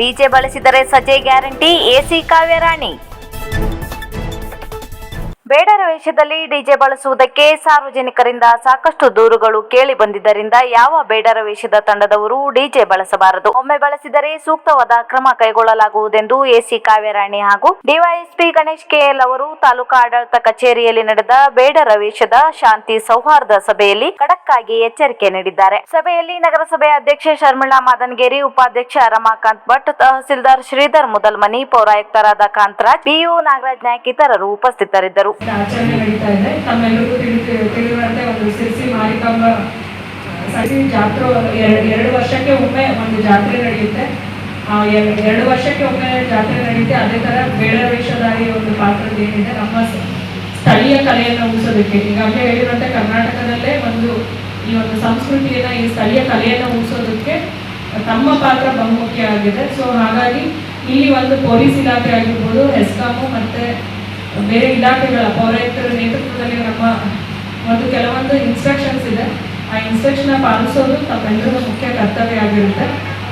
DJ ಬಳಸಿದರೆ ಸಜೆ guarantee AC Kavyarani ಬೇಡರ ವೇಷದಲ್ಲಿ DJ ಬಳಸುವುದಕ್ಕೆ ಸಾರ್ವಜನಿಕರಿಂದ ಸಾಕಷ್ಟು ದೂರುಗಳು ಕೇಳಿ ಬಂದಿದ್ದರಿಂದ ಯಾವ ಬೇಡರ ವೇಷದ ತಂಡದವರು ಡಿಜೆ ಬಳಸಬಾರದು. ಒಮ್ಮೆ ಬಳಸಿದರೆ ಸೂಕ್ತವಾದ ಕ್ರಮ ಕೈಗೊಳ್ಳಲಾಗುವುದೆಂದು ಎಸಿ ಕಾವ್ಯರಾಣಿ ಹಾಗೂ ಡಿವೈಎಸ್ಪಿ ಗಣೇಶ್ ಕೆಎಲ್ ಅವರು ತಾಲೂಕಾ ಆಡಳಿತ ಕಚೇರಿಯಲ್ಲಿ ನಡೆದ ಬೇಡರ ವೇಷದ ಶಾಂತಿ ಸೌಹಾರ್ದ ಸಭೆಯಲ್ಲಿ ಖಡಕ್ ಆಗಿ ಎಚ್ಚರಿಕೆ ನೀಡಿದ್ದಾರೆ. ಸಭೆಯಲ್ಲಿ ನಗರಸಭೆ ಅಧ್ಯಕ್ಷೆ ಶರ್ಮಿಳಾ ಮಾದನ್ಗೇರಿ, ಉಪಾಧ್ಯಕ್ಷ ರಮಾಕಾಂತ್ ಭಟ್, ತಹಸೀಲ್ದಾರ್ ಶ್ರೀಧರ್ ಮುದಲ್ಮನಿ, ಪೌರಾಯುಕ್ತರಾದ ಕಾಂತರಾಜ್ ಪಿಯು ನಾಗರಾಜ್ ನಾಯ್ಕ ಇತರರು ಉಪಸ್ಥಿತರಿದ್ದರು. ಆಚರಣೆ ನಡೀತಾ ಇದೆ. ತಮ್ಮೆಲ್ಲರಿಗೂ ತಿಳಿದು ತಿಳಿಯುವಂತೆ ಒಂದು ಸಿರ್ಸಿ ಮಾರಿಕಾಂಬ ಸಸಿ ಜಾತ್ರೆ ಎರಡು ವರ್ಷಕ್ಕೆ ಒಮ್ಮೆ ಒಂದು ಜಾತ್ರೆ ನಡೆಯುತ್ತೆ. ಆ ಎರ- ಎರಡು ವರ್ಷಕ್ಕೆ ಒಮ್ಮೆ ಜಾತ್ರೆ ನಡೆಯುತ್ತೆ ಅದೇ ತರ ಬೇಡ ವೇಷಧಾರಿ ಒಂದು ಪಾತ್ರದ ಏನಿದೆ, ನಮ್ಮ ಸ್ಥಳೀಯ ಕಲೆಯನ್ನು ಉಳಿಸೋದಕ್ಕೆ ಈಗಾಗಲೇ ಹೇಳಿರುವಂತೆ ಕರ್ನಾಟಕದಲ್ಲೇ ಒಂದು, ಈ ಒಂದು ಸಂಸ್ಕೃತಿಯನ್ನ, ಈ ಸ್ಥಳೀಯ ಕಲೆಯನ್ನು ಉಳಿಸೋದಕ್ಕೆ ತಮ್ಮ ಪಾತ್ರ ಬಹುಮುಖ್ಯ ಆಗಿದೆ. ಸೊ, ಹಾಗಾಗಿ ಇಲ್ಲಿ ಒಂದು ಪೊಲೀಸ್ ಇಲಾಖೆ ಆಗಿರ್ಬೋದು, ಹೆಸ್ಕಾಮು ಮತ್ತೆ ಬೇರೆ ಇಲಾಖೆಗಳ ಪೌರಾಯುಕ್ತರ ನೇತೃತ್ವದಲ್ಲಿ ನಮ್ಮ ಒಂದು ಕೆಲವೊಂದು ಇನ್ಸ್ಟ್ರಕ್ಷನ್ಸ್ ಇದೆ. ಆ ಇನ್ಸ್ಟ್ರಕ್ಷನ್ ಪಾಲಿಸೋದು ತಮ್ಮೆಲ್ಲರ ಮುಖ್ಯ ಕರ್ತವ್ಯ ಆಗಿರುತ್ತೆ.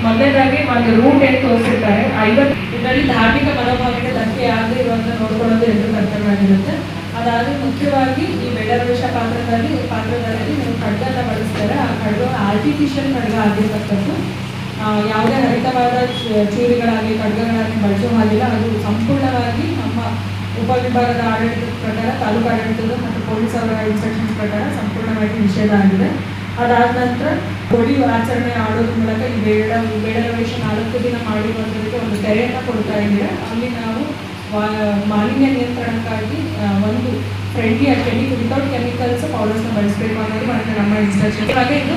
ಮೊದಲನೇದಾಗಿ ಒಂದು ರೂಟ್ ಏನು ತೋರಿಸಿರ್ತಾರೆ, ಐವತ್ತು ಇದರಲ್ಲಿ ಧಾರ್ಮಿಕ ಮನೋಭಾವಕ್ಕೆ ಧಕ್ಕೆ ಆಗದೆ ಇರುವಂತ ನೋಡ್ಕೊಳ್ಳೋದು ಎಲ್ಲರೂ ಕರ್ತವ್ಯ ಆಗಿರುತ್ತೆ. ಅದಾದ್ರೆ ಮುಖ್ಯವಾಗಿ ಈ ಬೆಳವೇಶ ಪಾತ್ರದಲ್ಲಿ ಪಾತ್ರದಲ್ಲಿ ನೀವು ಖಡ್ಗನ ಬಳಸ್ತಾರೆ. ಆ ಖಡ್ಗ ಆರ್ಟಿಫಿಷಿಯಲ್ ಖಡ್ಗ ಆಗಿರ್ತಕ್ಕಂಥದ್ದು. ಯಾವುದೇ ಹರಿತವಾದ ಚೂರಿಗಳಾಗಿ ಖಡ್ಗಗಳಾಗಲಿ ಬಳಸೋ ಹಾಗಿಲ್ಲ. ಅದು ಸಂಪೂರ್ಣವಾಗಿ ನಮ್ಮ ಉಪವಿಭಾಗದ ಆಡಳಿತದ ಪ್ರಕಾರ, ತಾಲೂಕು ಆಡಳಿತದ ಮತ್ತು ಪೊಲೀಸ್ ಅವರ ಇನ್ಸ್ಟ್ರಕ್ಷನ್ಸ್ ಪ್ರಕಾರ ಸಂಪೂರ್ಣವಾಗಿ ನಿಷೇಧ ಆಗಿದೆ. ಅದಾದ ನಂತರ ಹೋಳಿ ಆಚರಣೆ ಆಡೋದ್ರ ಮೂಲಕ ಈ ಬೇಡ ಬೇಡ ವೇಷ ನಾಲ್ಕು ದಿನ ಮಾಡಿರುವಂಥದ್ದಕ್ಕೆ ಒಂದು ತೆರೆಯನ್ನು ಕೊಡ್ತಾ ಇದ್ದೀರಾ. ಅಲ್ಲಿ ನಾವು ಮಾಲಿನ್ಯ ನಿಯಂತ್ರಣಕ್ಕಾಗಿ ಒಂದು ಫ್ರೆಂಡ್ಲಿ ಕೆಮಿಕಲ್ ವಿತೌಟ್ ಕೆಮಿಕಲ್ಸ್ ಪೌಡರ್ಸ್ನ ಬಳಸಬೇಕು ಅನ್ನೋದು ಮತ್ತೆ ನಮ್ಮ ಇನ್ಸ್ಟ್ರಕ್ಷನ್ ಹಾಗೆ ಇದು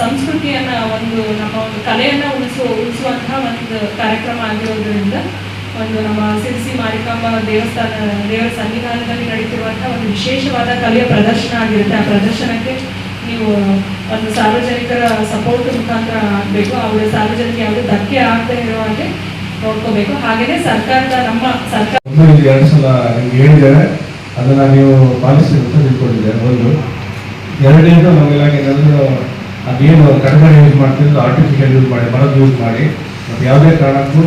ಸಂಸ್ಕೃತಿಯನ್ನು ಸಂಸ್ಕೃತಿಯನ್ನ ಒಂದು, ನಮ್ಮ ಒಂದು ಕಲೆಯನ್ನ ಉಳಿಸುವ ಉಳಿಸುವಂತಹ ಒಂದು ಕಾರ್ಯಕ್ರಮ ಆಗಿರೋದ್ರಿಂದ ಒಂದು ನಮ್ಮ ಸಿರಿಸಿ ಮಾರಿಕಾಂಬ ದೇವಸ್ಥಾನ, ದೇವರ ಸನ್ನಿಧಾನದಲ್ಲಿ ನಡೀತಿರುವಂತಹ ಒಂದು ವಿಶೇಷವಾದ ಕಲೆಯ ಪ್ರದರ್ಶನ ಆಗಿರುತ್ತೆ. ಆ ಪ್ರದರ್ಶನಕ್ಕೆ ನೀವು ಒಂದು ಸಾರ್ವಜನಿಕರ ಸಪೋರ್ಟ್ ಮುಖಾಂತರ ಆಗಬೇಕು. ಅವರ ಸಾರ್ವಜನಿಕ ಯಾವುದೇ ಧಕ್ಕೆ ಆಗದೆ ಇರೋ ಹಾಗೆ ನೋಡ್ಕೋಬೇಕು. ಹಾಗೆಯೇ ಸರ್ಕಾರದ ನಮ್ಮ ಸರ್ಕಾರ ಎರಡು ಸಲ ಹೇಳಿದ್ದಾರೆ. ಅದನ್ನ ನೀವು ಪಾಲಿಸ್ತೀರಿ ಅಂತ ತಿಳ್ಕೊಂಡಿದ್ದೇವೆ ಒಂದು ಎರಡನೇದು ನಮಗೆಲ್ಲ ಏನಾದರೂ ಅದೇನು ಕಡಿಮೆ ಯೂಸ್ ಮಾಡ್ತಿದ್ರು ಆರ್ಟಿಫಿಷಿಯಲ್ ಯೂಸ್ ಮಾಡಿ ಮರದ್ದು ಯೂಸ್ ಮಾಡಿ. ಮತ್ತು ಯಾವುದೇ ಕಾರಣಕ್ಕೂ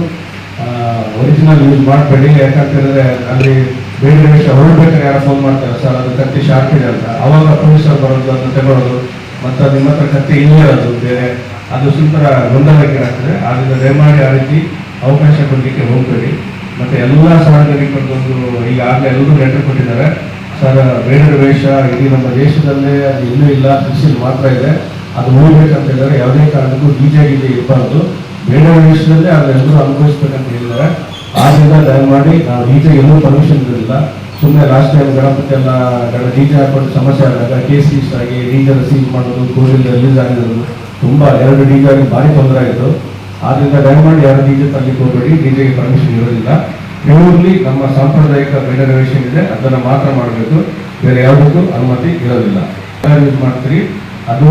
ಒರಿಜಿನಲ್ ಯೂಸ್ ಮಾಡಬೇಡಿ ಯಾಕಂತ ಹೇಳಿದ್ರೆ ಅಲ್ಲಿ ಬೇರೆ ವಿಷಯ ಹೊರಡ್ಬೇಕಾದ್ರೆ ಯಾರು ಫೋನ್ ಮಾಡ್ತಾರೆ, ಸರ್, ಅದು ಕತ್ತಿ ಶಾರ್ಪ್ ಇದೆ ಅಂತ. ಅವಾಗ ಪೊಲೀಸರು ಬರೋದು, ಅದನ್ನು ತಗೊಳ್ಳೋದು ಮತ್ತು ಅದು ನಿಮ್ಮ ಹತ್ರ ಕತ್ತಿ ಇರೋದು, ಬೇರೆ. ಅದು ಸ್ವಲ್ಪ ಗೊಂದಲಕ್ಕೆ ಆಗ್ತದೆ. ಆದ್ದರಿಂದ ದಯಮಾಡಿ ಆ ರೀತಿ ಅವಕಾಶ ಕೊಡಲಿಕ್ಕೆ ಹೋಗಬೇಡಿ. ಮತ್ತು ಎಲ್ಲ ಸಾರ್ವಜನಿಕರದೊಂದು ಈಗಾಗಲೇ ಎಲ್ಲರೂ ಲೆಟರ್ ಕೊಟ್ಟಿದ್ದಾರೆ. ಸರ್ ಬೇಡರ ವೇಷ, ಇಡೀ ನಮ್ಮ ದೇಶದಲ್ಲೇ ಅದು ಇನ್ನೂ ಇಲ್ಲ ಕೃಷಿಯಲ್ಲಿ ಮಾತ್ರ ಇದೆ. ಅದು ಹೋಗ್ಬೇಕಂತ ಹೇಳಿದ್ರೆ ಯಾವುದೇ ಕಾರಣಕ್ಕೂ ಡಿಜೆ ಗಿಜೆ ಇರಬಾರ್ದು ಬೇಡರ ವೇಷದಲ್ಲೇ ಅದೆಲ್ಲರೂ ಅನುಭವಿಸ್ಬೇಕಂತ ಹೇಳಿದ್ದಾರೆ. ಆದ್ರಿಂದ ದಯಮಾಡಿ ನಾವು ಡಿಜೆ ಎಲ್ಲೂ ಪರ್ಮಿಷನ್ ಇರಲಿಲ್ಲ ಸುಮ್ಮನೆ ಲಾಸ್ಟ್ ಟೈಮ್ ಗಣಪತಿ ಎಲ್ಲ ಡಿಜೆ ಹಾಕೊಂಡು ಸಮಸ್ಯೆ ಆದಾಗ ಕೆ ಸಿ ಎಸ್ ಆಗಿ ಡಿಜೆ ರಿಸೀವ್ ಮಾಡೋದು ಕೋರ್ಟಿಂದ ರಿಲೀಸ್ ಆಗಿರೋದು, ತುಂಬ ಎರಡು ಡಿಜೆ ಆಗಿ ಭಾರಿ ತೊಂದರೆ ಆಯಿತು. ಆದ್ರಿಂದ ದಯಮಾಡಿ ಯಾರು ಡಿಜೆ ತರಲಿಕ್ಕೆ ಹೋಗಬೇಡಿ ಡಿಜೆಗೆ ಪರ್ಮಿಷನ್ ಇರೋದಿಲ್ಲ. ಪ್ಯೂರ್ಲಿ ನಮ್ಮ ಸಾಂಪ್ರದಾಯಿಕ ರಿಸರ್ವೇಷನ್ ಇದೆ, ಅದನ್ನು ಮಾತ್ರ ಮಾಡಬೇಕು. ಬೇರೆ ಯಾವುದಕ್ಕೂ ಅನುಮತಿ ಇರೋದಿಲ್ಲ. ಯೂಸ್ ಮಾಡ್ತೀರಿ? ಅದು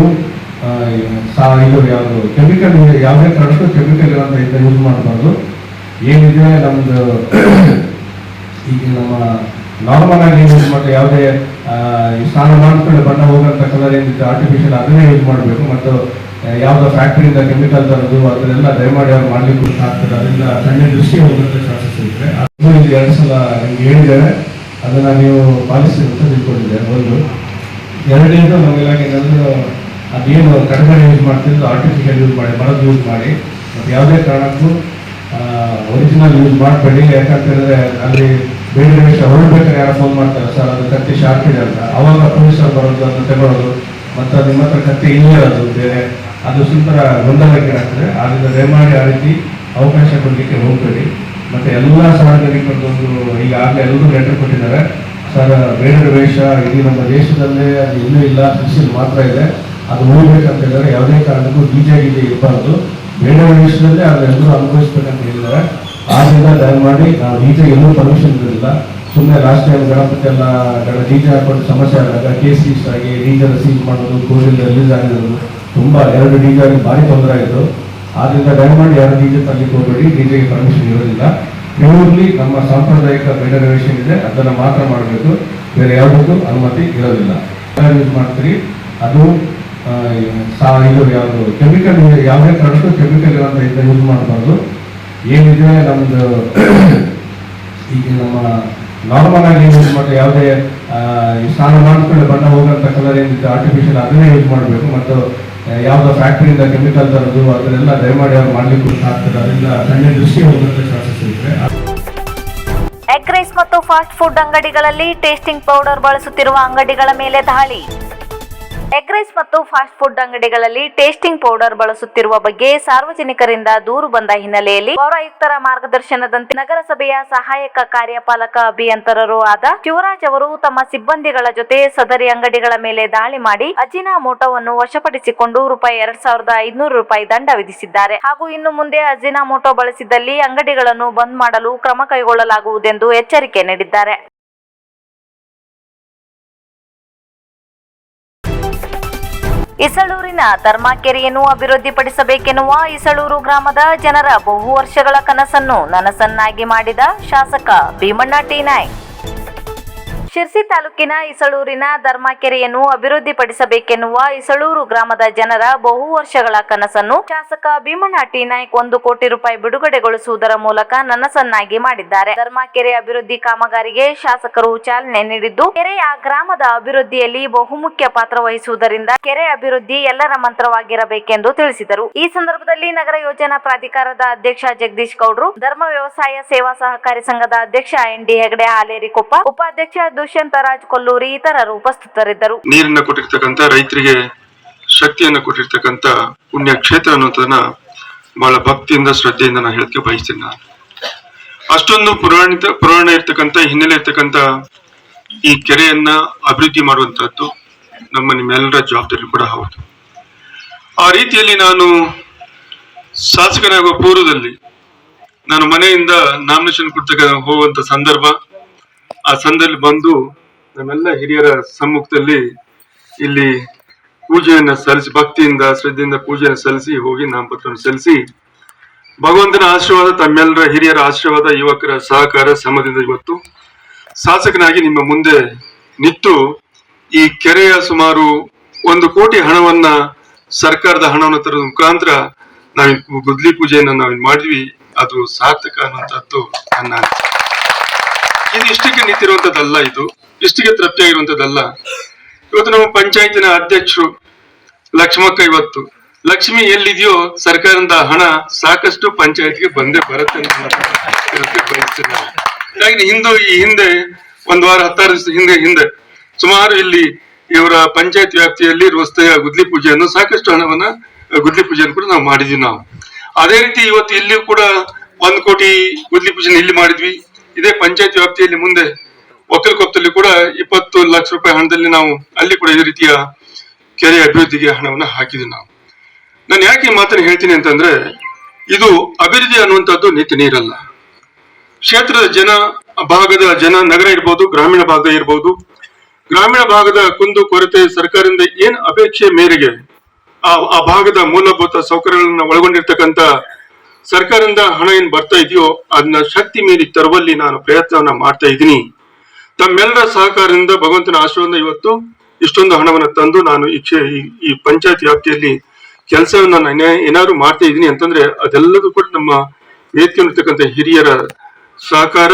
ಇದು ಯಾವುದು ಕೆಮಿಕಲ್ ಯಾವುದೇ ಕಾರಣಕ್ಕೂ ಕೆಮಿಕಲ್ ಇರೋಂಥ ಯೂಸ್ ಮಾಡಬಾರ್ದು. ಏನಿದೆ ನಮ್ದು ಈಗ ನಮ್ಮ ನಾರ್ಮಲ್ ಆಗಿ ಯೂಸ್ ಮಾಡಿ ಯಾವುದೇ ಸ್ನಾನ ಮಾಡಿಕೊಂಡು ಬಣ್ಣ ಹೋಗೋಂಥ ಕಲರ್ ಏನಿದೆ ಆರ್ಟಿಫಿಷಿಯಲ್ ಅದನ್ನೇ ಯೂಸ್ ಮಾಡಬೇಕು. ಮತ್ತು ಯಾವುದೋ ಫ್ಯಾಕ್ಟ್ರಿಯಿಂದ ಕೆಮಿಕಲ್ ತರೋದು ಅದನ್ನೆಲ್ಲ ದಯಮಾಡಿ ಅವ್ರು ಮಾಡ್ಲಿಕ್ಕೆ ಆಗ್ತದೆ. ಅದರಿಂದ ಸಣ್ಣ ದೃಷ್ಟಿ ಹೋಗುತ್ತೆ ಚಾನ್ಸಸ್ ಇರುತ್ತೆ ಅದು ಇಲ್ಲಿ ಎರಡು ಸಲ ನಿಮ್ಗೆ ಹೇಳಿದ್ದೇವೆ ಅದನ್ನ ನೀವು ಪಾಲಿಸಿ ಅಂತ ತಿಳ್ಕೊಂಡಿದ್ದೇವೆ ಒಂದು. ಎರಡನೇದು ನಮಗೆಲ್ಲ ಏನಾದರೂ ಅದೇನು ಕಡಿಮೆ ಯೂಸ್ ಮಾಡ್ತಿದ್ದು ಆರ್ಟಿಫಿಷಿಯಲ್ ಯೂಸ್ ಮಾಡಿ ಮರದ್ದು ಯೂಸ್ ಮಾಡಿ, ಮತ್ತು ಯಾವುದೇ ಕಾರಣಕ್ಕೂ ಒರಿಜಿನಲ್ ಯೂಸ್ ಮಾಡಬೇಡಿ, ಯಾಕಂತೇಳಿದ್ರೆ ಅಲ್ಲಿ ಬೇರೆ ವಿಷಯ ಹೊರಡ್ಬೇಕಾದ್ರೆ ಯಾರು ಫೋನ್ ಮಾಡ್ತಾರೆ, ಸರ್, ಅದು ಕತ್ತಿ ಶಾರ್ಪ್ ಇದೆ ಅಂತ. ಅವಾಗ ಪೊಲೀಸರು ಬರೋದು, ಅದನ್ನು ತಗೊಳ್ಳೋದು ಮತ್ತು ನಿಮ್ಮ ಹತ್ರ ಕತ್ತಿ ಇಲ್ಲೇ ಅದು ಬೇರೆ, ಅದು ಸುಂದರ ಗೊಂದಲಕ್ಕೆ ಆಗ್ತದೆ ಆದ್ದರಿಂದ ದಯಮಾಡಿ ಆ ರೀತಿ ಅವಕಾಶ ಕೊಡಲಿಕ್ಕೆ ಹೋಗಬೇಡಿ. ಮತ್ತು ಎಲ್ಲ ಸಾರ್ವಜನಿಕರದೊಂದು ಈಗಾಗಲೇ ಎಲ್ಲರೂ ಲೆಟರ್ ಕೊಟ್ಟಿದ್ದಾರೆ. ಸರ್, ಬೇರೆ ವೇಷ ಇಡೀ ನಮ್ಮ ದೇಶದಲ್ಲೇ ಅದು ಇನ್ನೂ ಇಲ್ಲ ಕೃಷಿಯಲ್ಲಿ ಮಾತ್ರ ಇದೆ. ಅದು ಉಳಿಬೇಕಂತ ಹೇಳಿದ್ರೆ ಯಾವುದೇ ಕಾರಣಕ್ಕೂ ಡಿಜೆ ಗಿಜೆ ಇರಬಾರ್ದು. ಬೇಡ ವೇಷದಲ್ಲೇ ಅದೆಲ್ಲರೂ ಅನುಭವಿಸ್ಬೇಕಂತ ಹೇಳಿದ್ದಾರೆ. ಆದ್ರಿಂದ ದಯಮಾಡಿ ನಾವು ಡಿಜೆ ಎಲ್ಲೂ ಪರ್ಮಿಷನ್ ಇರಲಿಲ್ಲ ಸುಮ್ಮನೆ ರಾಷ್ಟ್ರೀಯ ಗಣಪತಿ ಎಲ್ಲ ಹಾಕೊಂಡು ಸಮಸ್ಯೆ ಆದಾಗ ಕೇಸ್ ಸಿ ಆಗಿ ಡಿಜೆ ಸೀಸ್ ಮಾಡೋದು ಕೋವಿಡ್ ರಿಲೀಸ್ ಆಗಿರೋದು ತುಂಬ ಎರಡು ಡಿಜೆ ಆಗಿ ಭಾರಿ ತೊಂದರೆ ಆಯಿತು. ಆದ್ರಿಂದ ದಯಮಾಡಿ ಯಾರು ಡಿಜೆ ತರಲಿಕ್ಕೆ ಹೋಗಬೇಡಿ. ಡಿಜೆಗೆ ಪರ್ಮಿಷನ್ ಇರೋದಿಲ್ಲ ಪ್ಯೂರ್ಲಿ ನಮ್ಮ ಸಾಂಪ್ರದಾಯಿಕ ರಿಸರ್ವೇಷನ್ ಇದೆ. ಅದನ್ನು ಮಾತ್ರ ಮಾಡಬೇಕು. ಬೇರೆ ಯಾವುದಕ್ಕೂ ಅನುಮತಿ ಇರೋದಿಲ್ಲ. ಯೂಸ್ ಮಾಡ್ತೀರಿ? ಅದು ಇದು ಯಾವುದು ಕೆಮಿಕಲ್ ಯಾವುದೇ ಕಾರಣಕ್ಕೂ ಕೆಮಿಕಲ್ ಇರೋದ್ರಿಂದ ಯೂಸ್ ಮಾಡಬಾರ್ದು. ಏನಿದೆ ನಮ್ಮದು ಈಗ ನಮ್ಮ ನಾರ್ಮಲ್ ಆಗಿ ಯೂಸ್ ಮಾಡಿ ಯಾವುದೇ ಸ್ನಾನ ಮಾಡಿಕೊಂಡು ಬಣ್ಣ ಹೋಗೋಂಥ ಕಲರ್ ಏನಿದೆ ಆರ್ಟಿಫಿಷಿಯಲ್ ಅದನ್ನೇ ಯೂಸ್ ಮಾಡಬೇಕು. ಮತ್ತು ಯಾವುದೋ ಫ್ಯಾಕ್ಟ್ರಿಯಿಂದ ಕೆಮಿಕಲ್ ತರೋದು ಅದನ್ನೆಲ್ಲ ದಯಮಾಡಿ ಅವ್ರು ಮಾಡ್ಲಿಕ್ಕೆ ಆಗ್ತದೆ. ಅದರಿಂದ ಕಣ್ಣಿನ ದೃಷ್ಟಿ ಹೋಗುವಂಥ ಚಾನ್ಸಸ್ ಎಗ್ ರೈಸ್ ಮತ್ತು ಫಾಸ್ಟ್ ಫುಡ್ ಅಂಗಡಿಗಳಲ್ಲಿ ಟೇಸ್ಟಿಂಗ್ ಪೌಡರ್ ಬಳಸುತ್ತಿರುವ ಅಂಗಡಿಗಳ ಮೇಲೆ ದಾಳಿ. ಎಗ್ ರೈಸ್ ಮತ್ತು ಫಾಸ್ಟ್ ಫುಡ್ ಅಂಗಡಿಗಳಲ್ಲಿ ಟೇಸ್ಟಿಂಗ್ ಪೌಡರ್ ಬಳಸುತ್ತಿರುವ ಬಗ್ಗೆ ಸಾರ್ವಜನಿಕರಿಂದ ದೂರು ಬಂದ ಹಿನ್ನೆಲೆಯಲ್ಲಿ ಪೌರಾಯುಕ್ತರ ಮಾರ್ಗದರ್ಶನದಂತೆ ನಗರಸಭೆಯ ಸಹಾಯಕ ಕಾರ್ಯಪಾಲಕ ಅಭಿಯಂತರರು ಆದ ಶಿವರಾಜ್ ಅವರು ತಮ್ಮ ಸಿಬ್ಬಂದಿಗಳ ಜೊತೆ ಸದರಿ ಅಂಗಡಿಗಳ ಮೇಲೆ ದಾಳಿ ಮಾಡಿ ಅಜಿನಾಮೋಟೋವನ್ನು ವಶಪಡಿಸಿಕೊಂಡು ರೂಪಾಯಿ ಎರಡ್ ಸಾವಿರದ ಐದುನೂರು ರೂಪಾಯಿ ದಂಡ ವಿಧಿಸಿದ್ದಾರೆ. ಹಾಗೂ ಇನ್ನು ಮುಂದೆ ಅಜಿನಾಮೋಟೋ ಬಳಸಿದಲ್ಲಿ ಅಂಗಡಿಗಳನ್ನು ಬಂದ್ ಮಾಡಲು ಕ್ರಮ ಕೈಗೊಳ್ಳಲಾಗುವುದೆಂದು ಎಚ್ಚರಿಕೆ ನೀಡಿದ್ದಾರೆ. ಇಸಳೂರಿನ ಧರ್ಮಾಕೆರೆಯನ್ನು ಅಭಿವೃದ್ಧಿಪಡಿಸಬೇಕೆನ್ನುವ ಇಸಳೂರು ಗ್ರಾಮದ ಜನರ ಬಹು ವರ್ಷಗಳ ಕನಸನ್ನು ನನಸನ್ನಾಗಿ ಮಾಡಿದ ಶಾಸಕ ಭೀಮಣ್ಣ ಟಿ ನಾಯ್ಕ್. ಶಿರ್ಸಿ ತಾಲೂಕಿನ ಇಸಳೂರಿನ ಧರ್ಮಕೆರೆಯನ್ನು ಅಭಿವೃದ್ಧಿಪಡಿಸಬೇಕೆನ್ನುವ ಇಸಳೂರು ಗ್ರಾಮದ ಜನರ ಬಹು ವರ್ಷಗಳ ಕನಸನ್ನು ಶಾಸಕ ಭೀಮಣ್ಣ ಟಿ ನಾಯ್ಕ್ ಒಂದು ಕೋಟಿ ರೂಪಾಯಿ ಬಿಡುಗಡೆಗೊಳಿಸುವುದರ ಮೂಲಕ ನನಸನ್ನಾಗಿ ಮಾಡಿದ್ದಾರೆ. ಧರ್ಮಕೆರೆ ಅಭಿವೃದ್ಧಿ ಕಾಮಗಾರಿಗೆ ಶಾಸಕರು ಚಾಲನೆ ನೀಡಿದ್ದು, ಕೆರೆಯ ಗ್ರಾಮದ ಅಭಿವೃದ್ಧಿಯಲ್ಲಿ ಬಹುಮುಖ್ಯ ಪಾತ್ರ ವಹಿಸುವುದರಿಂದ ಕೆರೆ ಅಭಿವೃದ್ಧಿ ಎಲ್ಲರ ಮಂತ್ರವಾಗಿರಬೇಕೆಂದು ತಿಳಿಸಿದರು. ಈ ಸಂದರ್ಭದಲ್ಲಿ ನಗರ ಯೋಜನಾ ಪ್ರಾಧಿಕಾರದ ಅಧ್ಯಕ್ಷ ಜಗದೀಶ್ ಗೌಡ್ರು, ಧರ್ಮ ವ್ಯವಸಾಯ ಸೇವಾ ಸಹಕಾರಿ ಸಂಘದ ಅಧ್ಯಕ್ಷ ಎನ್ ಡಿ ಹೆಗಡೆ ಹಾಲೇರಿಕೊಪ್ಪ, ಉಪಾಧ್ಯಕ್ಷ ದುಷ್ಯಂತ ರಾಜ್ ಕೊಲ್ಲೂರಿ ಇತರರು ಉಪಸ್ಥಿತರಿದ್ದರು. ನೀರನ್ನ ಕೊಟ್ಟಿರ್ತಕ್ಕಂಥ ರೈತರಿಗೆ ಶಕ್ತಿಯನ್ನು ಕೊಟ್ಟಿರ್ತಕ್ಕಂಥ ಪುಣ್ಯ ಕ್ಷೇತ್ರ ಅನ್ನೋದನ್ನ ಬಹಳ ಭಕ್ತಿಯಿಂದ, ಶ್ರದ್ಧೆಯಿಂದ ನಾನು ಹೇಳಕ್ಕೆ ಬಯಸ್ತೀನಿ ನಾನು. ಅಷ್ಟೊಂದು ಪುರಾಣಿತ, ಪುರಾಣ ಇರ್ತಕ್ಕಂಥ, ಹಿನ್ನೆಲೆ ಇರ್ತಕ್ಕಂಥ ಈ ಕೆರೆಯನ್ನ ಅಭಿವೃದ್ಧಿ ಮಾಡುವಂತಹದ್ದು ನಮ್ಮ ನಿಮ್ಮೆಲ್ಲರ ಜವಾಬ್ದಾರಿ ಕೂಡ ಹೌದು. ಆ ರೀತಿಯಲ್ಲಿ ನಾನು ಶಾಸಕನಾಗುವ ಪೂರ್ವದಲ್ಲಿ ನಾನು ಮನೆಯಿಂದ ನಾಮಿನೇಷನ್ ಕೊಡ್ತಕ್ಕ ಹೋಗುವಂತ ಸಂದರ್ಭ ಆ ಸಂದಲ್ಲಿ ಬಂದು ನಮ್ಮೆಲ್ಲ ಹಿರಿಯರ ಸಮ್ಮುಖದಲ್ಲಿ ಇಲ್ಲಿ ಪೂಜೆಯನ್ನು ಸಲ್ಲಿಸಿ, ಭಕ್ತಿಯಿಂದ, ಶ್ರದ್ಧೆಯಿಂದ ಪೂಜೆಯನ್ನು ಸಲ್ಲಿಸಿ ಹೋಗಿ ನಾಮಪತ್ರವನ್ನು ಸಲ್ಲಿಸಿ, ಭಗವಂತನ ಆಶೀರ್ವಾದ, ತಮ್ಮೆಲ್ಲರ ಹಿರಿಯರ ಆಶೀರ್ವಾದ, ಯುವಕರ ಸಹಕಾರ, ಶ್ರಮದಿಂದ ಇವತ್ತು ಶಾಸಕನಾಗಿ ನಿಮ್ಮ ಮುಂದೆ ನಿಂತು ಈ ಕೆರೆಯ ಸುಮಾರು ಒಂದು ಕೋಟಿ ಹಣವನ್ನ ಸರ್ಕಾರದ ಹಣವನ್ನು ತರೋದ ಮುಖಾಂತರ ನಾವು ಗುದ್ಲಿ ಪೂಜೆಯನ್ನ ನಾವು ಮಾಡಿದ್ವಿ. ಅದು ಸಾರ್ಥಕ ಅನ್ನುವಂಥದ್ದು ನನ್ನ ಇದು ಇಷ್ಟಕ್ಕೆ ನಿಂತಿರುವಂತದ್ದಲ್ಲ ಇದು? ಇಷ್ಟಕ್ಕೆ ತೃಪ್ತಿಯಾಗಿರುವಂತದ್ದಲ್ಲ ಇವತ್ತು ನಮ್ಮ ಪಂಚಾಯತಿನ ಅಧ್ಯಕ್ಷರು ಲಕ್ಷ್ಮಕ್ಕ ಇವತ್ತು. ಲಕ್ಷ್ಮಿ ಎಲ್ಲಿದೆಯೋ ಸರ್ಕಾರದಿಂದ ಹಣ ಸಾಕಷ್ಟು ಪಂಚಾಯತ್ಗೆ ಬಂದೇ ಬರುತ್ತೆ ಅಂತ. ಹಾಗಾಗಿ ಹಿಂದೆ ಈ ಹಿಂದೆ, ಒಂದ್ ವಾರ, ಹತ್ತಾರು ದಿವಸ ಹಿಂದೆ ಹಿಂದೆ ಸುಮಾರು ಇಲ್ಲಿ ಇವರ ಪಂಚಾಯತ್ ವ್ಯಾಪ್ತಿಯಲ್ಲಿ ರಸ್ತೆಯ ಗುದ್ಲಿ ಪೂಜೆಯನ್ನು ಸಾಕಷ್ಟು ಹಣವನ್ನ, ಗುದ್ಲಿ ಪೂಜೆಯನ್ನು ಕೂಡ ನಾವು ಮಾಡಿದ್ವಿ ನಾವು. ಅದೇ ರೀತಿ ಇವತ್ತು ಇಲ್ಲಿಯೂ ಕೂಡ ಒಂದ್ ಕೋಟಿ ಗುದ್ಲಿ ಪೂಜೆ ಇಲ್ಲಿ ಮಾಡಿದ್ವಿ. ಇದೇ ಪಂಚಾಯತ್ ವ್ಯಾಪ್ತಿಯಲ್ಲಿ ಮುಂದೆ ಒಕ್ಕಲಕೊಪ್ಪದಲ್ಲಿ ಕೂಡ ಇಪ್ಪತ್ತು ಲಕ್ಷ ರೂಪಾಯಿ ಹಣದಲ್ಲಿ ನಾವು ಅಲ್ಲಿ ಕೂಡ ಈ ರೀತಿಯ ಕೆರೆ ಅಭಿವೃದ್ಧಿಗೆ ಹಣವನ್ನು ಹಾಕಿದ್ವಿ ನಾವು. ನಾನು ಯಾಕೆ ಮಾತನ್ನ ಹೇಳ್ತೀನಿ ಅಂತಂದ್ರೆ, ಇದು ಅಭಿವೃದ್ಧಿ ಅನ್ನುವಂಥದ್ದು ನಿತ್ಯ ನೀರಲ್ಲ. ಕ್ಷೇತ್ರದ ಜನ, ಭಾಗದ ಜನ ನಗರ ಇರ್ಬೋದು, ಗ್ರಾಮೀಣ ಭಾಗ ಇರ್ಬೋದು, ಗ್ರಾಮೀಣ ಭಾಗದ ಕುಂದು ಕೊರತೆ ಸರ್ಕಾರದಿಂದ ಏನ್ ಅಪೇಕ್ಷೆ ಮೇರೆಗೆ ಆ ಭಾಗದ ಮೂಲಭೂತ ಸೌಕರ್ಯಗಳನ್ನ ಒಳಗೊಂಡಿರ್ತಕ್ಕಂಥ ಸರ್ಕಾರದಿಂದ ಹಣ ಏನ್ ಬರ್ತಾ ಇದೆಯೋ ಅದನ್ನ ಶಕ್ತಿ ಮೀರಿ ತರುವಲ್ಲಿ ನಾನು ಪ್ರಯತ್ನವನ್ನ ಮಾಡ್ತಾ ಇದ್ದೀನಿ. ತಮ್ಮೆಲ್ಲರ ಸಹಕಾರದಿಂದ ಭಗವಂತನ ಆಶೀರ್ವಾದ ಇವತ್ತು ಇಷ್ಟೊಂದು ಹಣವನ್ನ ತಂದು ನಾನು ಈ ಈ- ಪಂಚಾಯತ್ ವ್ಯಾಪ್ತಿಯಲ್ಲಿ ಕೆಲಸವನ್ನ ನಾನು ಏನಾದ್ರು ಮಾಡ್ತಾ ಇದ್ದೀನಿ ಅಂತಂದ್ರೆ ಅದೆಲ್ಲದೂ ಕೂಡ ನಮ್ಮ ವೇದಿಕೆಯಲ್ಲಿರ್ತಕ್ಕಂಥ ಹಿರಿಯರ ಸಹಕಾರ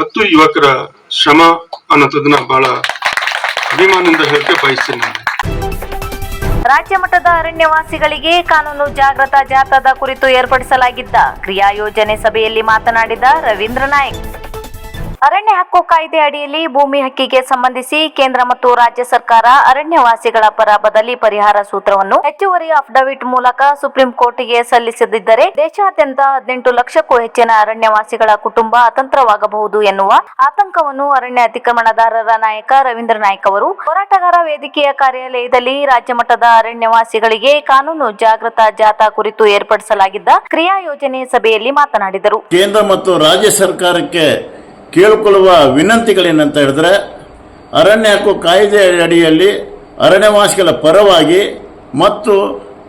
ಮತ್ತು ಯುವಕರ ಶ್ರಮ ಅನ್ನೋದನ್ನ ಬಹಳ ಅಭಿಮಾನದಿಂದ ಹೇಳಕ್ಕೆ ಬಯಸ್ತೀನಿ ನಾನು. ರಾಜ್ಯ ಮಟ್ಟದ ಅರಣ್ಯವಾಸಿಗಳಿಗೆ ಕಾನೂನು ಜಾಗೃತ ಜಾಥಾದ ಕುರಿತು ಏರ್ಪಡಿಸಲಾಗಿದ್ದ ಕ್ರಿಯಾ ಯೋಜನೆ ಸಭೆಯಲ್ಲಿ ಮಾತನಾಡಿದ ರವೀಂದ್ರ ನಾಯ್ಕ್. ಅರಣ್ಯ ಹಕ್ಕು ಕಾಯ್ದೆ ಅಡಿಯಲ್ಲಿ ಭೂಮಿ ಹಕ್ಕಿಗೆ ಸಂಬಂಧಿಸಿ ಕೇಂದ್ರ ಮತ್ತು ರಾಜ್ಯ ಸರ್ಕಾರ ಅರಣ್ಯವಾಸಿಗಳ ಪರ ಬದಲಿ ಪರಿಹಾರ ಸೂತ್ರವನ್ನು ಹೆಚ್ಚುವರಿ ಅಫಿಡವಿಟ್ ಮೂಲಕ ಸುಪ್ರೀಂ ಕೋರ್ಟ್ಗೆ ಸಲ್ಲಿಸದಿದ್ದರೆ ದೇಶಾದ್ಯಂತ ಹದಿನೆಂಟು ಲಕ್ಷಕ್ಕೂ ಹೆಚ್ಚಿನ ಅರಣ್ಯವಾಸಿಗಳ ಕುಟುಂಬ ಅತಂತ್ರವಾಗಬಹುದು ಎನ್ನುವ ಆತಂಕವನ್ನು ಅರಣ್ಯ ಅತಿಕ್ರಮಣದಾರರ ನಾಯಕ ರವೀಂದ್ರ ನಾಯ್ಕ ಅವರು ಹೋರಾಟಗಾರ ವೇದಿಕೆಯ ಕಾರ್ಯಾಲಯದಲ್ಲಿ ರಾಜ್ಯ ಮಟ್ಟದ ಅರಣ್ಯವಾಸಿಗಳಿಗೆ ಕಾನೂನು ಜಾಗೃತ ಜಾಥಾ ಕುರಿತು ಏರ್ಪಡಿಸಲಾಗಿದ್ದ ಕ್ರಿಯಾ ಯೋಜನೆ ಸಭೆಯಲ್ಲಿ ಮಾತನಾಡಿದರು. ಕೇಂದ್ರ ಮತ್ತು ರಾಜ್ಯ ಸರ್ಕಾರಕ್ಕೆ ಕೇಳಿಕೊಳ್ಳುವ ವಿನಂತಿಗಳೇನಂತ ಹೇಳಿದ್ರೆ ಅರಣ್ಯ ಹಕ್ಕು ಕಾಯ್ದೆ ಅಡಿಯಲ್ಲಿ ಅರಣ್ಯವಾಸಿಗಳ ಪರವಾಗಿ ಮತ್ತು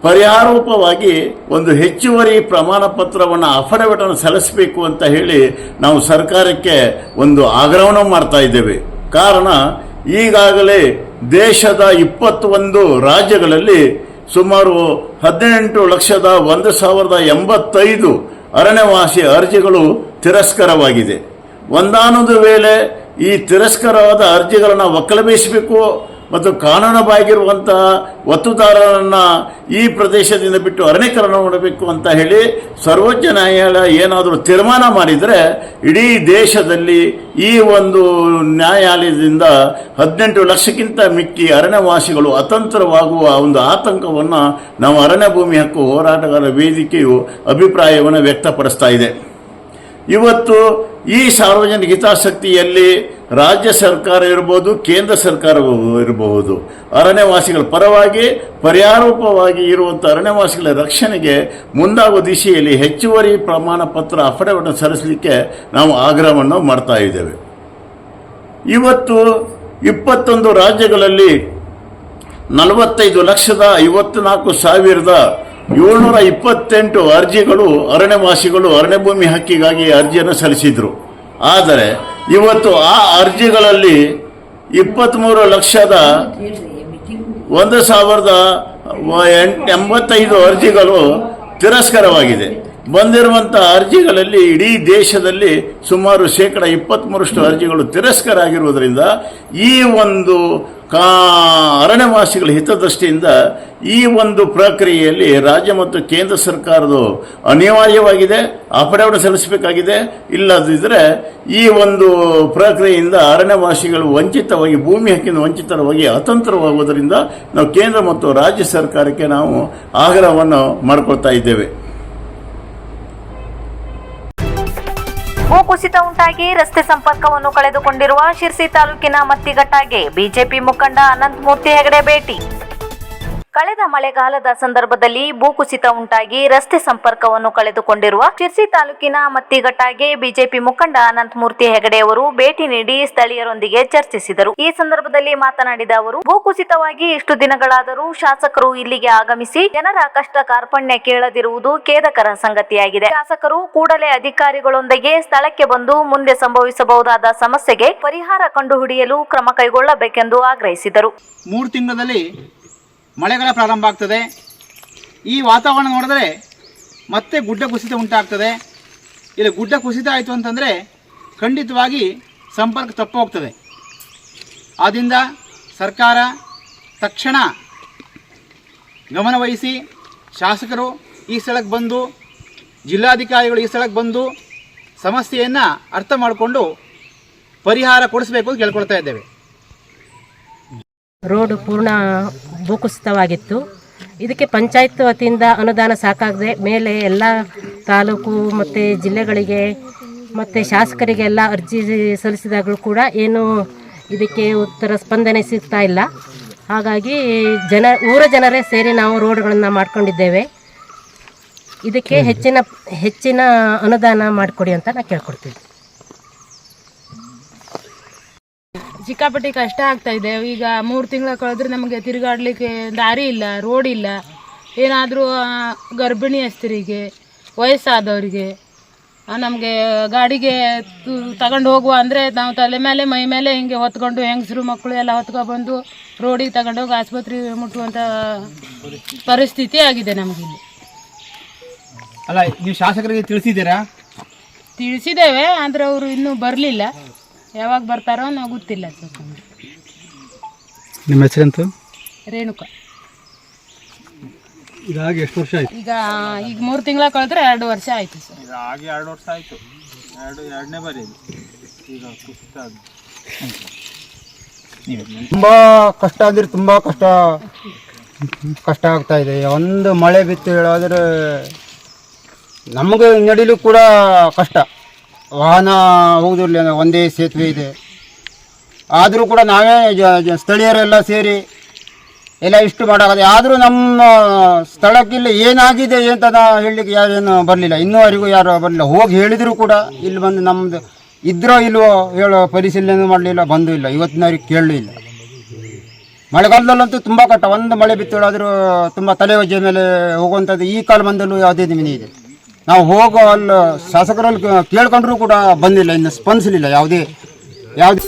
ಪರಿಹಾರೋಪವಾಗಿ ಒಂದು ಹೆಚ್ಚುವರಿ ಪ್ರಮಾಣ ಪತ್ರವನ್ನು ಅಫಿಡವಿಟನ್ನು ಸಲ್ಲಿಸಬೇಕು ಅಂತ ಹೇಳಿ ನಾವು ಸರ್ಕಾರಕ್ಕೆ ಒಂದು ಆಗ್ರಹವನ್ನು ಮಾಡ್ತಾ ಇದ್ದೇವೆ. ಕಾರಣ, ಈಗಾಗಲೇ ದೇಶದ ಇಪ್ಪತ್ತೊಂದು ರಾಜ್ಯಗಳಲ್ಲಿ ಸುಮಾರು ಹದಿನೆಂಟು ಲಕ್ಷದ ಒಂದು ಸಾವಿರದ ಎಂಬತ್ತೈದು ಅರಣ್ಯವಾಸಿ ಅರ್ಜಿಗಳು ತಿರಸ್ಕಾರವಾಗಿದೆ. ಒಂದಾನೊಂದು ವೇಳೆ ಈ ತಿರಸ್ಕಾರವಾದ ಅರ್ಜಿಗಳನ್ನು ಒಕ್ಕಲಬೇಯಿಸಬೇಕು ಮತ್ತು ಕಾನೂನುಬಾಗಿರುವಂತಹ ಒತ್ತುದಾರರನ್ನು ಈ ಪ್ರದೇಶದಿಂದ ಬಿಟ್ಟು ಅರಣ್ಯೀಕರಣ ಮಾಡಬೇಕು ಅಂತ ಹೇಳಿ ಸರ್ವೋಚ್ಚ ನ್ಯಾಯಾಲಯ ಏನಾದರೂ ತೀರ್ಮಾನ ಮಾಡಿದರೆ ಇಡೀ ದೇಶದಲ್ಲಿ ಈ ಒಂದು ನ್ಯಾಯಾಲಯದಿಂದ ಹದಿನೆಂಟು ಲಕ್ಷಕ್ಕಿಂತ ಮಿಕ್ಕಿ ಅರಣ್ಯವಾಸಿಗಳು ಅತಂತ್ರವಾಗುವ ಒಂದು ಆತಂಕವನ್ನು ನಾವು ಅರಣ್ಯ ಭೂಮಿ ಹಕ್ಕು ಹೋರಾಟಗಾರ ವೇದಿಕೆಯು ಅಭಿಪ್ರಾಯವನ್ನು ವ್ಯಕ್ತಪಡಿಸ್ತಾ ಇದೆ. ಇವತ್ತು ಈ ಸಾರ್ವಜನಿಕ ಹಿತಾಸಕ್ತಿಯಲ್ಲಿ ರಾಜ್ಯ ಸರ್ಕಾರ ಇರಬಹುದು ಕೇಂದ್ರ ಸರ್ಕಾರ ಇರಬಹುದು. ಅರಣ್ಯವಾಸಿಗಳ ಪರವಾಗಿ, ಪರ್ಯಾರೂಪವಾಗಿ ಇರುವಂಥ ಅರಣ್ಯವಾಸಿಗಳ ರಕ್ಷಣೆಗೆ ಮುಂದಾಗುವ ದಿಶೆಯಲ್ಲಿ ಹೆಚ್ಚುವರಿ ಪ್ರಮಾಣ ಪತ್ರ ಸಲ್ಲಿಸಲಿಕ್ಕೆ ನಾವು ಆಗ್ರಹವನ್ನು ಮಾಡ್ತಾ ಇದ್ದೇವೆ. ಇವತ್ತು ಇಪ್ಪತ್ತೊಂದು ರಾಜ್ಯಗಳಲ್ಲಿ ನಲವತ್ತೈದು ಲಕ್ಷದ ಐವತ್ನಾಲ್ಕು ಸಾವಿರದ ಏಳ್ನೂರ ಇಪ್ಪತ್ತೆಂಟು ಅರ್ಜಿಗಳು, ಅರಣ್ಯವಾಸಿಗಳು ಅರಣ್ಯ ಭೂಮಿ ಹಕ್ಕಿಗಾಗಿ ಅರ್ಜಿಯನ್ನು ಸಲ್ಲಿಸಿದರು. ಆದರೆ ಇವತ್ತು ಆ ಅರ್ಜಿಗಳಲ್ಲಿ ಇಪ್ಪತ್ತ್ಮೂರು ಲಕ್ಷದ ಒಂದು ಸಾವಿರದ ಎಂಟ್- ಎಂಬತ್ತೈದು ಅರ್ಜಿಗಳು ತಿರಸ್ಕಾರವಾಗಿದೆ. ಬಂದಿರುವಂಥ ಅರ್ಜಿಗಳಲ್ಲಿ ಇಡೀ ದೇಶದಲ್ಲಿ ಸುಮಾರು ಶೇಕಡ ಇಪ್ಪತ್ತ್ಮೂರಷ್ಟು ಅರ್ಜಿಗಳು ತಿರಸ್ಕಾರ ಆಗಿರುವುದರಿಂದ ಈ ಒಂದು ಕಾ ಅರಣ್ಯವಾಸಿಗಳ ಹಿತದೃಷ್ಟಿಯಿಂದ ಈ ಒಂದು ಪ್ರಕ್ರಿಯೆಯಲ್ಲಿ ರಾಜ್ಯ ಮತ್ತು ಕೇಂದ್ರ ಸರ್ಕಾರದ್ದು ಅನಿವಾರ್ಯವಾಗಿದೆ, ಅಪಡಾವಣೆ ಸಲ್ಲಿಸಬೇಕಾಗಿದೆ. ಇಲ್ಲದಿದ್ದರೆ ಈ ಒಂದು ಪ್ರಕ್ರಿಯೆಯಿಂದ ಅರಣ್ಯವಾಸಿಗಳು ವಂಚಿತವಾಗಿ, ಭೂಮಿ ಹಕ್ಕಿನ ವಂಚಿತರವಾಗಿ ಅತಂತ್ರವಾಗುವುದರಿಂದ ನಾವು ಕೇಂದ್ರ ಮತ್ತು ರಾಜ್ಯ ಸರ್ಕಾರಕ್ಕೆ ನಾವು ಆಗ್ರಹವನ್ನು ಮಾಡಿಕೊಳ್ತಾ ಇದ್ದೇವೆ. ಭೂಕುಸಿತ ಉಂಟಾಗಿ ರಸ್ತೆ ಸಂಪರ್ಕವನ್ನು ಕಳೆದುಕೊಂಡಿರುವ ಶಿರ್ಸಿ ತಾಲೂಕಿನ ಮತ್ತಿಘಟ್ಟಾಗೆ ಬಿಜೆಪಿ ಮುಖಂಡ ಅನಂತಮೂರ್ತಿ ಹೆಗಡೆ ಭೇಟಿ. ಕಳೆದ ಮಳೆಗಾಲದ ಸಂದರ್ಭದಲ್ಲಿ ಭೂಕುಸಿತ ಉಂಟಾಗಿ ರಸ್ತೆ ಸಂಪರ್ಕವನ್ನು ಕಳೆದುಕೊಂಡಿರುವ ಶಿರ್ಸಿ ತಾಲೂಕಿನ ಮತ್ತಿಘಟ್ಟಾಗೆ ಬಿಜೆಪಿ ಮುಖಂಡ ಅನಂತಮೂರ್ತಿ ಹೆಗಡೆ ಅವರು ಭೇಟಿ ನೀಡಿ ಸ್ಥಳೀಯರೊಂದಿಗೆ ಚರ್ಚಿಸಿದರು. ಈ ಸಂದರ್ಭದಲ್ಲಿ ಮಾತನಾಡಿದ ಅವರು, ಭೂಕುಸಿತವಾಗಿ ಇಷ್ಟು ದಿನಗಳಾದರೂ ಶಾಸಕರು ಇಲ್ಲಿಗೆ ಆಗಮಿಸಿ ಜನರ ಕಷ್ಟ ಕಾರ್ಪಣ್ಯ ಕೇಳದಿರುವುದು ಖೇದಕರ ಸಂಗತಿಯಾಗಿದೆ. ಶಾಸಕರು ಕೂಡಲೇ ಅಧಿಕಾರಿಗಳೊಂದಿಗೆ ಸ್ಥಳಕ್ಕೆ ಬಂದು ಮುಂದೆ ಸಂಭವಿಸಬಹುದಾದ ಸಮಸ್ಯೆಗೆ ಪರಿಹಾರ ಕಂಡುಹಿಡಿಯಲು ಕ್ರಮ ಕೈಗೊಳ್ಳಬೇಕೆಂದು ಆಗ್ರಹಿಸಿದರು. ಮೂರು ತಿಂಗಳಲ್ಲಿ ಮಳೆಗಾಲ ಪ್ರಾರಂಭ ಆಗ್ತದೆ. ಈ ವಾತಾವರಣ ನೋಡಿದ್ರೆ ಮತ್ತೆ ಗುಡ್ಡ ಕುಸಿತ ಉಂಟಾಗ್ತದೆ. ಇಲ್ಲಿ ಗುಡ್ಡ ಕುಸಿತ ಆಯಿತು ಅಂತಂದರೆ ಖಂಡಿತವಾಗಿ ಸಂಪರ್ಕ ತಪ್ಪು ಹೋಗ್ತದೆ ಆದ್ದರಿಂದ ಸರ್ಕಾರ ತಕ್ಷಣ ಗಮನವಹಿಸಿ ಶಾಸಕರು ಈ ಸ್ಥಳಕ್ಕೆ ಬಂದು, ಜಿಲ್ಲಾಧಿಕಾರಿಗಳು ಈ ಸ್ಥಳಕ್ಕೆ ಬಂದು ಸಮಸ್ಯೆಯನ್ನು ಅರ್ಥ ಮಾಡಿಕೊಂಡು ಪರಿಹಾರ ಕೊಡಿಸಬೇಕು ಅಂತ ಕೇಳ್ಕೊಳ್ತಾ ಇದ್ದೇವೆ. ರೋಡ್ ಪೂರ್ಣ ಭೂಕುಸಿತವಾಗಿತ್ತು. ಇದಕ್ಕೆ ಪಂಚಾಯತ್ ವತಿಯಿಂದ ಅನುದಾನ ಸಾಕಾಗದೆ ಮೇಲೆ ಎಲ್ಲ ತಾಲೂಕು ಮತ್ತು ಜಿಲ್ಲೆಗಳಿಗೆ ಮತ್ತು ಶಾಸಕರಿಗೆಲ್ಲ ಅರ್ಜಿ ಸಲ್ಲಿಸಿದಾಗಲೂ ಕೂಡ ಏನು ಇದಕ್ಕೆ ಉತ್ತರ ಸ್ಪಂದನೆ ಸಿಗ್ತಾ ಇಲ್ಲ. ಹಾಗಾಗಿ ಜನ ಊರ ಜನರೇ ಸೇರಿ ನಾವು ರೋಡ್ಗಳನ್ನು ಮಾಡ್ಕೊಂಡಿದ್ದೇವೆ. ಇದಕ್ಕೆ ಹೆಚ್ಚಿನ ಹೆಚ್ಚಿನ ಅನುದಾನ ಮಾಡಿಕೊಡಿ ಅಂತ ನಾನು ಕೇಳ್ಕೊಡ್ತೀನಿ. ಸಿಕ್ಕಾಪಟ್ಟೆ ಕಷ್ಟ ಆಗ್ತಾ ಇದೆ. ಈಗ ಮೂರು ತಿಂಗಳ ಕಳೆದ್ರೆ ನಮಗೆ ತಿರುಗಾಡಲಿಕ್ಕೆ ದಾರಿ ಇಲ್ಲ ರೋಡ್ ಇಲ್ಲ. ಏನಾದರೂ ಗರ್ಭಿಣಿ ಹೆಸ್ತರಿಗೆ ವಯಸ್ಸಾದವರಿಗೆ ನಮಗೆ ಗಾಡಿಗೆ ತಗೊಂಡು ಹೋಗುವ ಅಂದರೆ ನಾವು ತಲೆ ಮೇಲೆ ಮೈ ಮೇಲೆ ಹಿಂಗೆ ಹೊತ್ಕೊಂಡು ಹೆಂಗಸರು ಮಕ್ಕಳು ಎಲ್ಲ ಹೊತ್ಕೊಬಂದು ಬಂದು ರೋಡಿಗೆ ತಗೊಂಡೋಗಿ ಆಸ್ಪತ್ರೆ ಮುಟ್ಟುವಂಥ ಪರಿಸ್ಥಿತಿ ಆಗಿದೆ ನಮಗಿಲ್ಲಿ ಅಲ್ಲ ನೀವು ಶಾಸಕರಿಗೆ ತಿಳಿಸಿದ್ದೀರಾ? ತಿಳಿಸಿದ್ದೇವೆ ಆದರೆ ಅವರು ಇನ್ನೂ ಬರಲಿಲ್ಲ. ಯಾವಾಗ ಬರ್ತಾರೋ ನಾವು ಗೊತ್ತಿಲ್ಲ ಸರ್ ನಿಮ್ಮ ಹೆಸರಂತು? ರೇಣುಕ. ಇದಾಗಿ ಎಷ್ಟು ವರ್ಷ ಆಯ್ತು? ಈಗ ಈಗ ಮೂರು ತಿಂಗಳ ಕಳೆದ್ರೆ ಎರಡು ವರ್ಷ ಆಯಿತು ಸರ್. ಆಗಿ ಎರಡು ವರ್ಷ ಆಯಿತು. ಎರಡು ಎರಡನೇ ಬಾರಿ ಇದು. ಈಗ ಕುಸಿತ ತುಂಬ ಕಷ್ಟ ಅಂದ್ರೆ ತುಂಬ ಕಷ್ಟ. ಕಷ್ಟ ಆಗ್ತಾ ಇದೆ. ಒಂದು ಮಳೆ ಬಿತ್ತು ಹೇಳಾದ್ರೆ ನಮಗೆ ನಡಿಲು ಕೂಡ ಕಷ್ಟ. ವಾಹನ ಹೋಗೋದಿಲ್ಲ ಒಂದೇ ಸೇತುವೆ ಇದೆ. ಆದರೂ ಕೂಡ ನಾವೇ ಜ- ಸ್ಥಳೀಯರೆಲ್ಲ ಸೇರಿ ಎಲ್ಲ ಇಷ್ಟು ಮಾಡೋದು ಆದರೂ ನಮ್ಮ ಸ್ಥಳಕ್ಕಿಲ್ಲಿ ಏನಾಗಿದೆ ಅಂತ ಹೇಳಲಿಕ್ಕೆ ಯಾರೇನು ಬರಲಿಲ್ಲ. ಇನ್ನೂವರೆಗೂ ಯಾರು ಬರಲಿಲ್ಲ. ಹೋಗಿ ಹೇಳಿದರೂ ಕೂಡ ಇಲ್ಲಿ ಬಂದು ನಮ್ಮದು ಇದ್ರೋ ಇಲ್ವೋ ಹೇಳೋ ಪರಿಶೀಲನೆ ಮಾಡಲಿಲ್ಲ, ಬಂದೂ ಇಲ್ಲ. ಇವತ್ತಿನವರಿಗೆ ಕೇಳಲೂ ಇಲ್ಲ. ಮಳೆಗಾಲದಲ್ಲಂತೂ ತುಂಬ ಕಟ್ಟ ಒಂದು ಮಳೆ ಬಿತ್ತೋಳಾದರೂ ತುಂಬ ತಲೆ ಒಜ್ಜೆ ಮೇಲೆ ಹೋಗುವಂಥದ್ದು ಈ ಕಾಲ ಬಂದಲ್ಲೂ ಯಾವುದೇ ನಿಮಿನಿ ಇದೆ. ನಾವು ಹೋಗೋ ಅಲ್ಲಿ ಶಾಸಕರಲ್ಲಿ ಕೇಳ್ಕೊಂಡ್ರೂ ಕೂಡ ಬಂದಿಲ್ಲ ಇನ್ನು ಸ್ಪಂದಿಸಲಿಲ್ಲ. ಯಾವುದೇ ಯಾವುದೇ